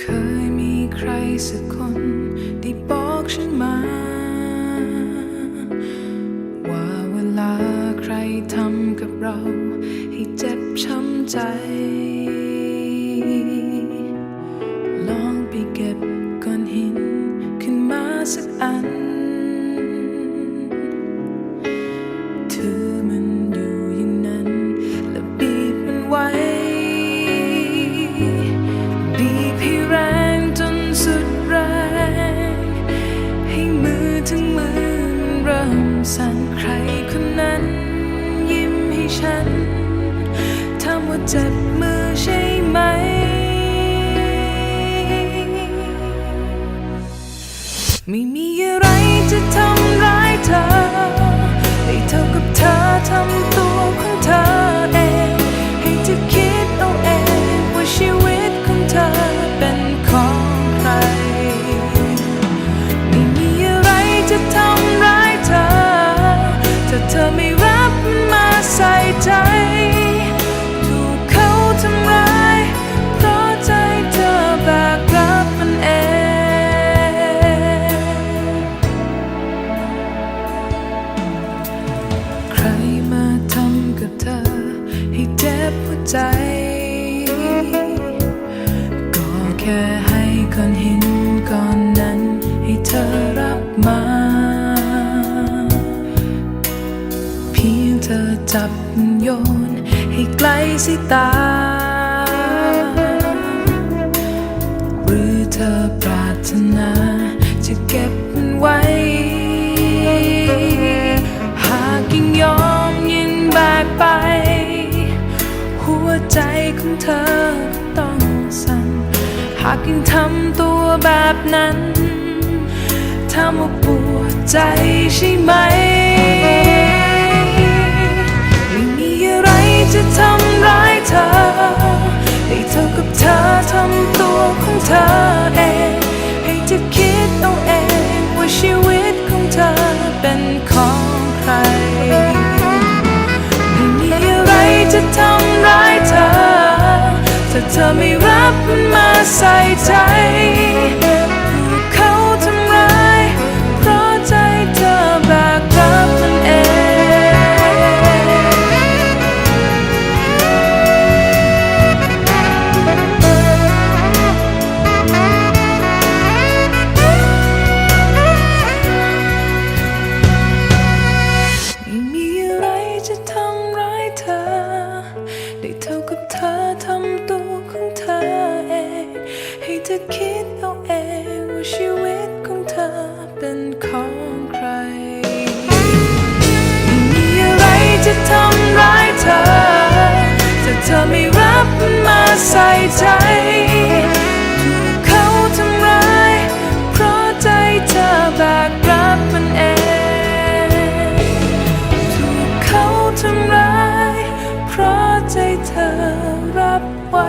เคยมีใครสักคนที่บอกฉันมา ว่าเวลาใครทำกับเราให้เจ็บช้ำใจำสั่นใครคนนั้น ยิ้มให้ฉันทำว่าเจ็บมือใช่ไหม ไม่มีอะไรจะทำร้ายเธอให้เท่ากับเธอทำ ใจ ก็แค่ให้ก่อนหินก่อนนั้นให้เธอรับมา เพียงเธอจับโยนให้ไกลสิตา หรือเธอปรารถ เธอต้องสั่นหากยังทำตัวแบบนั้นทำว่าปวดใจใช่ไหม sight. ธอคิดเอาเองว่าชีวิตของเธอเป็นของใคร ไม่มีอะไรจะทำร้ายเธอแต่เธอไม่รับมาใส่ใจถูกเขาทำร้าย เพราะใจเธอแบกับมันเองถูกเขาทำร้าย เพราะใจเธอรับไว้